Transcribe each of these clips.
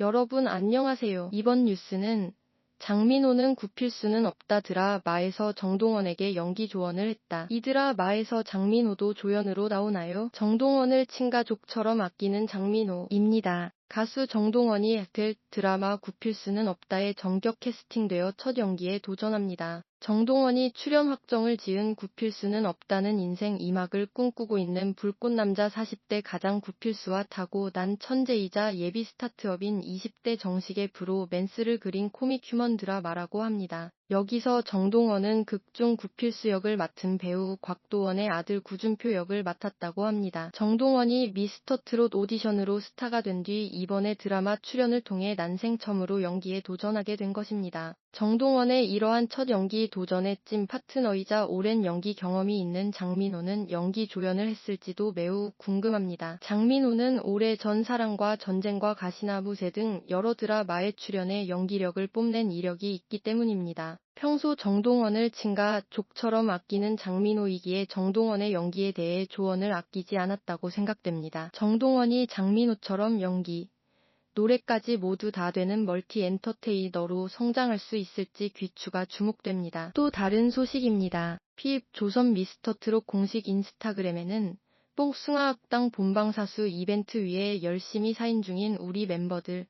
여러분 안녕하세요. 이번 뉴스는 장민호는 굽힐 수는 없다 드라마에서 정동원에게 연기 조언을 했다. 이 드라마에서 장민호도 조연으로 나오나요? 정동원을 친가족처럼 아끼는 장민호입니다. 가수 정동원이 될 드라마 굽힐 수는 없다에 정격 캐스팅되어 첫 연기에 도전합니다. 정동원이 출연 확정을 지은 굽힐 수는 없다는 인생 2막을 꿈꾸고 있는 불꽃남자 40대 가장 굽힐 수와 타고 난 천재이자 예비 스타트업인 20대 정식의 브로 맨스를 그린 코믹 휴먼 드라마라고 합니다. 여기서 정동원은 극중 구필수 역을 맡은 배우 곽도원의 아들 구준표 역을 맡았다고 합니다. 정동원이 미스터 트롯 오디션으로 스타가 된 뒤 이번에 드라마 출연을 통해 난생 처음으로 연기에 도전하게 된 것입니다. 정동원의 이러한 첫 연기 도전에 찐 파트너이자 오랜 연기 경험이 있는 장민호는 연기 조연을 했을지도 매우 궁금합니다. 장민호는 올해 전 사랑과 전쟁과 가시나무새 등 여러 드라마에 출연해 연기력을 뽐낸 이력이 있기 때문입니다. 평소 정동원을 친가 족처럼 아끼는 장민호이기에 정동원의 연기에 대해 조언을 아끼지 않았다고 생각됩니다. 정동원이 장민호처럼 연기, 노래까지 모두 다 되는 멀티 엔터테이너로 성장할 수 있을지 귀추가 주목됩니다. 또 다른 소식입니다. 피입 조선 미스터트롯 공식 인스타그램에는 뽕숭아학당 본방사수 이벤트 위에 열심히 사인 중인 우리 멤버들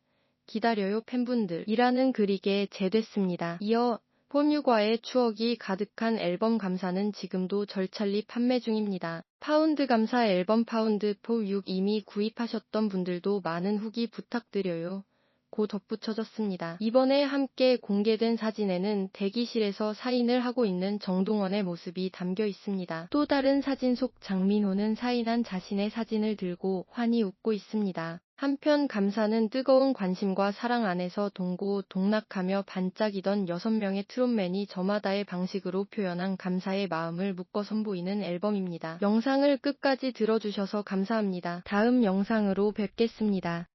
기다려요 팬분들이라는 글이게 제됐습니다. 이어 폼유과의 추억이 가득한 앨범 감사는 지금도 절찬리 판매 중입니다. 파운드 감사 앨범 파운드 포 6 이미 구입하셨던 분들도 많은 후기 부탁드려요. 고 덧붙여졌습니다. 이번에 함께 공개된 사진에는 대기실에서 사인을 하고 있는 정동원의 모습이 담겨 있습니다. 또 다른 사진 속 장민호는 사인한 자신의 사진을 들고 환히 웃고 있습니다. 한편 감사는 뜨거운 관심과 사랑 안에서 동고 동락하며 반짝이던 6명의 트롯맨이 저마다의 방식으로 표현한 감사의 마음을 묶어 선보이는 앨범입니다. 영상을 끝까지 들어주셔서 감사합니다. 다음 영상으로 뵙겠습니다.